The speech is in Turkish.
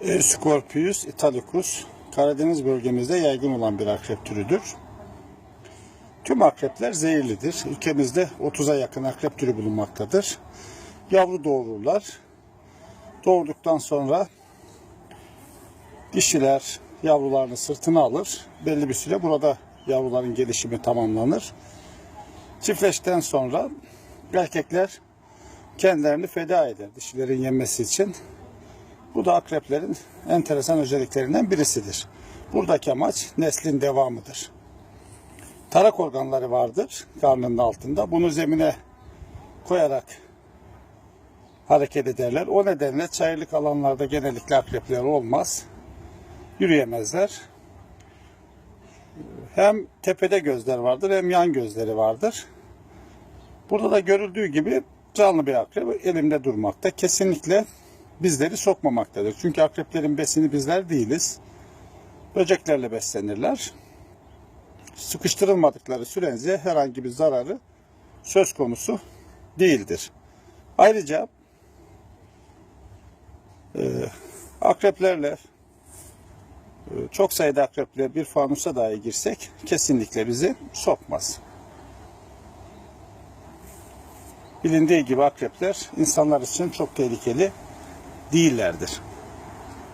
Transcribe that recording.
E, Scorpius italicus Karadeniz bölgemizde yaygın olan bir akrep türüdür. Tüm akrepler zehirlidir. Ülkemizde 30'a yakın akrep türü bulunmaktadır. Yavru doğururlar. Doğurduktan sonra dişiler yavrularını sırtına alır. Belli bir süre burada yavruların gelişimi tamamlanır. Çiftleşten sonra erkekler kendilerini feda eder dişilerin yenmesi için. Bu da akreplerin enteresan özelliklerinden birisidir. Buradaki amaç neslin devamıdır. Tarak organları vardır karnının altında. Bunu zemine koyarak hareket ederler. O nedenle çayırlık alanlarda genellikle akrepler olmaz. Yürüyemezler. Hem tepede gözler vardır hem yan gözleri vardır. Burada da görüldüğü gibi canlı bir akrep elimde durmakta. Kesinlikle bizleri sokmamaktadır. Çünkü akreplerin besini bizler değiliz. Böceklerle beslenirler. Sıkıştırılmadıkları sürece herhangi bir zararı söz konusu değildir. Ayrıca e, akreplerle e, çok sayıda akreple bir fanusa dahi girsek kesinlikle bizi sokmaz. Bilindiği gibi akrepler insanlar için çok tehlikeli değillerdir.